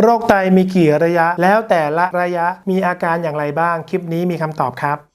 โรคไตมีกี่ระยะ แล้วแต่ละระยะมีอาการอย่างไรบ้าง คลิปนี้มีคำตอบครับ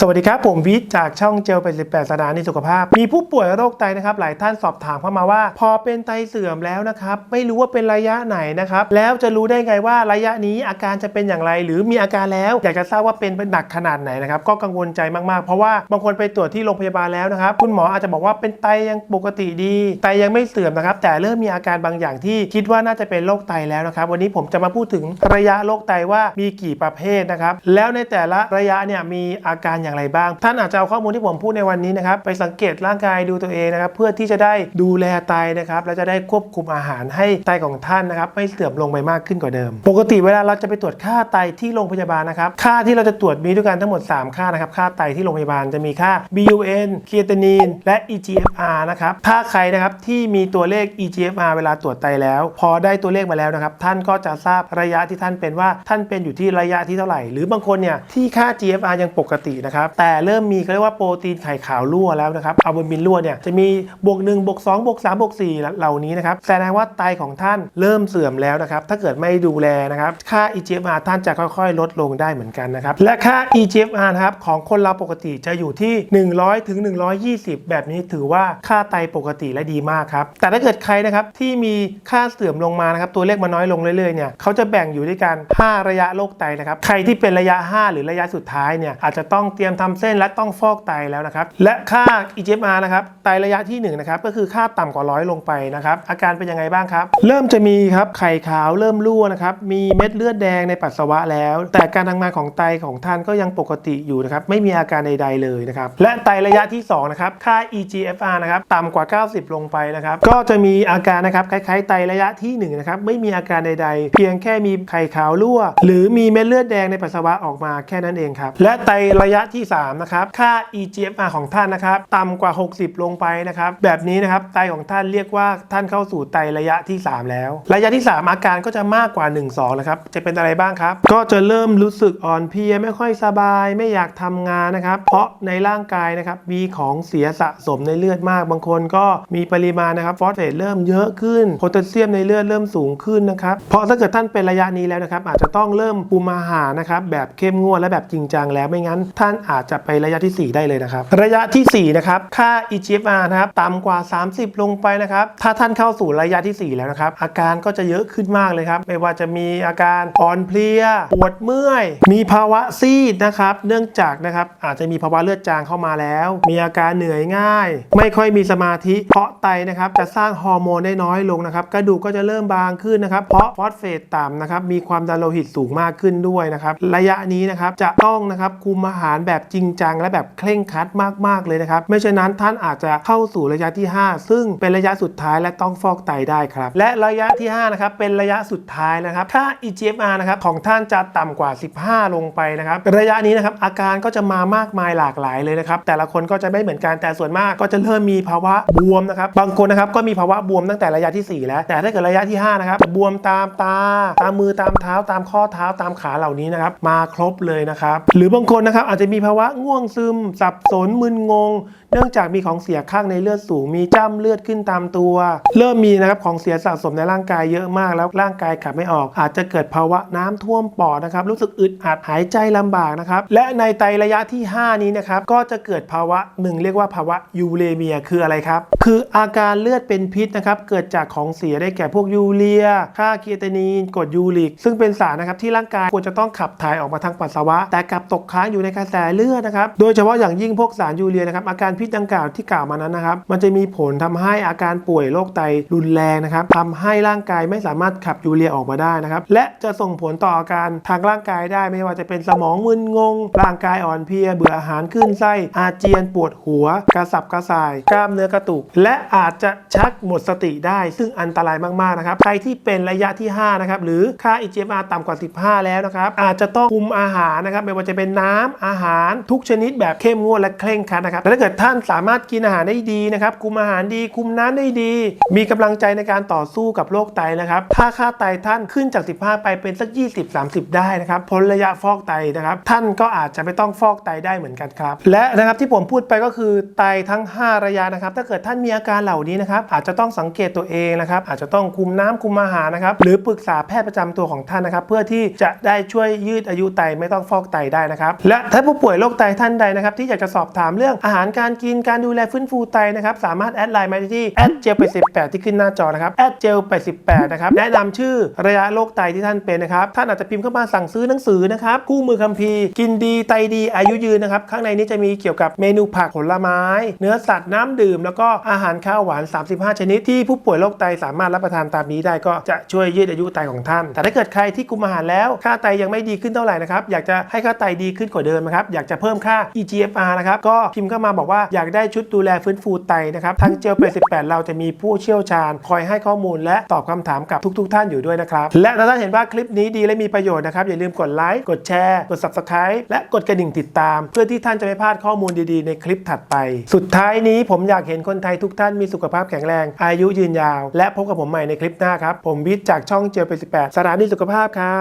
สวัสดีครับ ผมวิทย์จากช่องเจลเป็น18สถานีสุขภาพ มีผู้ป่วยโรคไตนะครับ หลายท่านสอบถามเข้ามาว่า พอเป็นไตเสื่อมแล้วนะครับ ไม่รู้ว่าเป็นระยะไหนนะครับ แล้วจะรู้ได้ไงว่าระยะนี้อาการจะเป็นอย่างไร หรือมีอาการแล้ว อยากจะทราบว่าเป็นเป็นหนักขนาดไหนนะครับ ก็กังวลใจมากๆ เพราะว่าบางคนไปตรวจที่โรงพยาบาลแล้วนะครับ คุณหมออาจจะบอกว่าเป็นไตยังปกติดี ไตยังไม่เสื่อมนะครับ แต่เริ่มมีอาการบางอย่างที่คิดว่าน่าจะเป็นโรคไตแล้วนะครับ วันนี้ผมจะมาพูดถึงระยะโรคไตว่ามีกี่ประเภทนะครับ แล้วในแต่ละระยะเนี่ยมีอาการอย่างไรบ้าง ท่านอาจจะเอาข้อมูลที่ผมพูดในวันนี้นะครับไปสังเกตร่างกายดูตัวเองนะครับเพื่อที่จะได้ดูแลไตนะครับและจะได้ควบคุมอาหารให้ไตของท่านนะครับไม่เสื่อมลงไปมากขึ้นกว่าเดิม ปกติเวลาเราจะไปตรวจค่าไตที่โรงพยาบาลนะครับค่าที่เราจะตรวจมีด้วยกันทั้งหมด 3 ค่านะครับค่าไตที่โรงพยาบาลจะมีค่า BUN เคตานีนและ EGFR นะครับถ้าใครนะครับที่มีตัวเลข EGFR เวลาตรวจไตแล้ว พอได้ตัวเลขมาแล้วนะครับท่านก็จะทราบระยะที่ท่านเป็นว่าท่านเป็นอยู่ที่ระยะที่เท่าไหร่ หรือบางคนเนี่ยที่ค่า GFR ยังปกตินะครับแต่เริ่มมีเขาเรียกว่าโปรตีนไข่ขาวรั่วแล้วนะครับอัลบูมินรั่วเนี่ยจะมีบวก1บวก2บวก3บวก4เหล่านี้นะครับแสดงว่าไตของท่านเริ่มเสื่อมแล้วนะครับถ้าเกิดไม่ดูแลนะครับค่า EGFR ท่านจะค่อยๆ ลดลงได้เหมือนกันนะครับและค่า EGFR นะครับของคนเราปกติจะอยู่ที่ 100ถึง120 แบบนี้ถือว่าค่าไตปกติและดีมากครับแต่ถ้าเกิดใครนะครับที่มีค่าเสื่อมลงมานะครับตัวเลขมันน้อยลงเรื่อยๆเนี่ยเขาจะแบ่งอยู่ด้วยกัน 5 ระยะโรคไตนะครับใครที่เป็นระยะ 5 หรือระยะสุดท้ายเนี่ยอาจจะต้องเตรียมียมทำเส้นและต้องฟอกไตแล้วนะครับและค่า EGFR นะครับไตระยะที่1นะครับก็คือค่าต่ำกว่าร้อยลงไปนะครับอาการเป็นยังไงบ้างครับ เริ่มจะมีครับไข่ขาวเริ่มรั่วนะครับมีเม็ดเลือดแดงในปัสสาวะแล้ว แต่การทำงานของไตของท่านก็ยังปกติอยู่นะครับไม่มีอาการใด ๆ เลยนะครับและไตระยะที่2นะครับค่า EGFR นะครับต่ำกว่า 90 ลงไปนะครับก็จะมีอาการนะครับคล้ายๆไตระยะที่1นะครับไม่มีอาการใด ๆ เพียงแค่มีไข่ขาวรั่ว หรือมีเม็ดเลือดแดงในปัสสาวะออกมาแค่นั้นเองครับและไตระยะที่ที่ 3 นะครับ ค่า EGFR ของท่านนะครับต่ำกว่า 60 ลงไปนะครับ แบบนี้นะครับไตของท่านเรียกว่าท่านเข้าสู่ไตระยะที่ 3 แล้ว ระยะที่ 3 อาการก็จะมากกว่า 1 2 นะครับ จะเป็นอะไรบ้างครับ ก็จะเริ่มรู้สึกอ่อนเพลียไม่ค่อยสบาย ไม่อยากทำงานนะครับ เพราะในร่างกายนะครับมีของเสียสะสมในเลือดมาก บางคนก็มีปริมาณนะครับฟอสเฟตเริ่มเยอะขึ้นโพแทสเซียมในเลือดเริ่มสูงขึ้นนะครับ เพราะถ้าเกิดท่านเป็นระยะนี้แล้วนะครับอาจจะต้องเริ่มคุมอาหารนะครับแบบเข้มงวดและแบบจริงจังแล้วไม่งั้นท่านอาจจะไประยะที่ 4 ได้เลยนะครับ ระยะทีสี่ 4 นะครับ ค่า EGFR นะครับต่ำกว่า 30 ลงไปนะครับ ถ้าท่านเข้าสู่ระยะทีสี่ 4 แล้วนะครับ อาการก็จะเยอะขึ้นมากเลยครับ ไม่ว่าจะมีอาการอ่อนเพลีย ปวดเมื่อย มีภาวะซีดนะครับ เนื่องจากนะครับอาจจะมีภาวะเลือดจางเข้ามาแล้ว มีอาการเหนื่อยง่าย ไม่ค่อยมีสมาธิ เพราะไตนะครับจะสร้างฮอร์โมนได้น้อยลงนะครับ กระดูกก็จะเริ่มบางขึ้นนะครับ เพราะฟอสเฟตต่ำนะครับ มีความดันโลหิตสูงมากขึ้นด้วยนะครับ ระยะนี้นะครับจะต้องนะครับคุมอาหารแบบแบบจริงจัง และแบบเคร่งครัดมากๆเลยนะครับ ไม่เช่นนั้นท่านอาจจะเข้าสู่ระยะที่ 5 ซึ่งเป็นระยะสุดท้ายและต้องฟอกไตได้ครับ และระยะที่5นะครับเป็นระยะสุดท้ายนะครับค่า EGFR นะครับของท่านจะต่ำกว่า 15 ลงไปนะครับ ระยะนี้นะครับอาการก็จะมามากมายหลากหลายเลยนะครับ แต่ละคนก็จะไม่เหมือนกันแต่ส่วนมากก็จะเริ่มมีภาวะบวมนะครับ บางคนนะครับก็มีภาวะบวมตั้งแต่ระยะที่ 4 แล้ว แต่ถ้าเกิดระยะที่5นะครับบวมตามตา ตามมือตามเท้าตามข้อเท้าตามขาเหล่านี้นะครับมาครบเลยนะครับ หรือบางคนนะครับอาจจะมีีภาวะง่วงซึม สับสนมึนงง เนื่องจากมีของเสียข้างในเลือดสูง มีจ้ำเลือดขึ้นตามตัว เริ่มมีนะครับของเสียสะสมในร่างกายเยอะมากแล้วร่างกายขับไม่ออก อาจจะเกิดภาวะน้ำท่วมปอดนะครับ รู้สึกอึดอัดหายใจลำบากนะครับ และในไตระยะที่ 5 นี้นะครับก็จะเกิดภาวะหนึ่งเรียกว่าภาวะยูเรเมียคืออะไรครับ คืออาการเลือดเป็นพิษนะครับเกิดจากของเสียได้แก่พวกยูเรีย ค่าเคตานีนกรดยูริก ซึ่งเป็นสารนะครับที่ร่างกายควรจะต้องขับถ่ายออกมาทางปัสสาวะ แต่กลับตกค้างอยู่ในกระแสเลือดนะครับโดยเฉพาะอย่างยิ่งพวกสารยูเรียนะครับอาการพิษดังกล่าวที่กล่าวมานั้นนะครับมันจะมีผลทำให้อาการป่วยโรคไตรุนแรงนะครับทำให้ร่างกายไม่สามารถขับยูเรียออกมาได้นะครับและจะส่งผลต่ออาการทางร่างกายได้ไม่ว่าจะเป็นสมองมึนงง ร่างกายอ่อนเพลีย เบื่ออาหารขึ้นไส้ อาเจียนปวดหัว กระสับกระส่าย กล้ามเนื้อกระตุก และอาจจะชักหมดสติได้ ซึ่งอันตรายมากๆนะครับใครที่เป็นระยะที่ 5 นะครับ หรือค่า EGFR ต่ำกว่า 15 แล้วนะครับ อาจจะต้องคุมอาหารนะครับ ไม่ว่าจะเป็นน้ำอาหารารทุกชนิดแบบเข้มงวดและเคร่งครัดนะครับแต่ถ้าเกิดท่านสามารถกินอาหารได้ดีนะครับคุมอาหารดี คุมน้ำได้ดี มีกำลังใจในการต่อสู้กับโรคไตนะครับถ้าค่าไตท่านขึ้นจาก 15 ไปเป็นสัก 20 30 ได้นะครับพ้นระยะฟอกไตนะครับท่านก็อาจจะไม่ต้องฟอกไตได้เหมือนกันครับ และนะครับที่ผมพูดไปก็คือไตทั้ง 5 ระยะนะครับ ถ้าเกิดท่านมีอาการเหล่านี้นะครับอาจจะต้องสังเกตตัวเองนะครับอาจจะต้องคุมน้ำคุมอาหารนะครับหรือปรึกษาแพทย์ประจำตัวของท่านนะครับ เพื่อที่จะได้ช่วยยืดอายุไตไม่ต้องฟอกไตได้นะครับ และถ้าผู้ป่วยวยโรคไตท่านใดนะครับที่อยากจะสอบถามเรื่องอาหารการกินการดูแลฟื้นฟูไตนะครับสามารถแอดไลน์มาที่แอดเจลไป18ที่ขึ้นหน้าจอนะครับแอดเจลไป18นะครับแนะนำชื่อระยะโรคไตที่ท่านเป็นนะครับท่านอาจจะพิมพ์เข้ามาสั่งซื้อหนังสือนะครับคู่มือคัมภีร์กินดีไตดีอายุยืนนะครับข้างในนี้จะมีเกี่ยวกับเมนูผักผลไม้ เนื้อสัตว์น้ำดื่ม แล้วก็อาหารข้าวหวาน 35 ชนิดที่ผู้ป่วยโรคไตสามารถรับประทานตามนี้ได้ก็จะช่วยยืดอายุไตของท่าน แต่ถ้าเกิดใครที่คุมอาหารแล้วค่าไตยังไม่ดีขึ้นเท่าไหร่นะครับอยากจะให้ค่าไตดีขึ้นกว่าเดิมนะครับอยากจะเพิ่มค่า eGFR นะครับก็พิมพ์เข้ามาบอกว่าอยากได้ชุดดูแลฟื้นฟูไตนะครับทางเจลเป18เราจะมีผู้เชี่ยวชาญ คอยให้ข้อมูล และตอบคำถามกับทุก ๆ ท่านอยู่ด้วยนะครับและถ้าท่านเห็นว่าคลิปนี้ดีและมีประโยชน์นะครับอย่าลืมกดไลค์กดแชร์กด subscribe และกดกระดิ่งติดตาม เพื่อที่ท่านจะไม่พลาดข้อมูลดีๆ ในคลิปถัดไป สุดท้ายนี้ผมอยากเห็นคนไทยทุกท่านมีสุขภาพแข็งแรง อายุยืนยาว และพบกับผมใหม่ในคลิปหน้าครับ ผมวิทย์จากช่องเจลเป18สถานีสุขภาพครั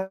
บ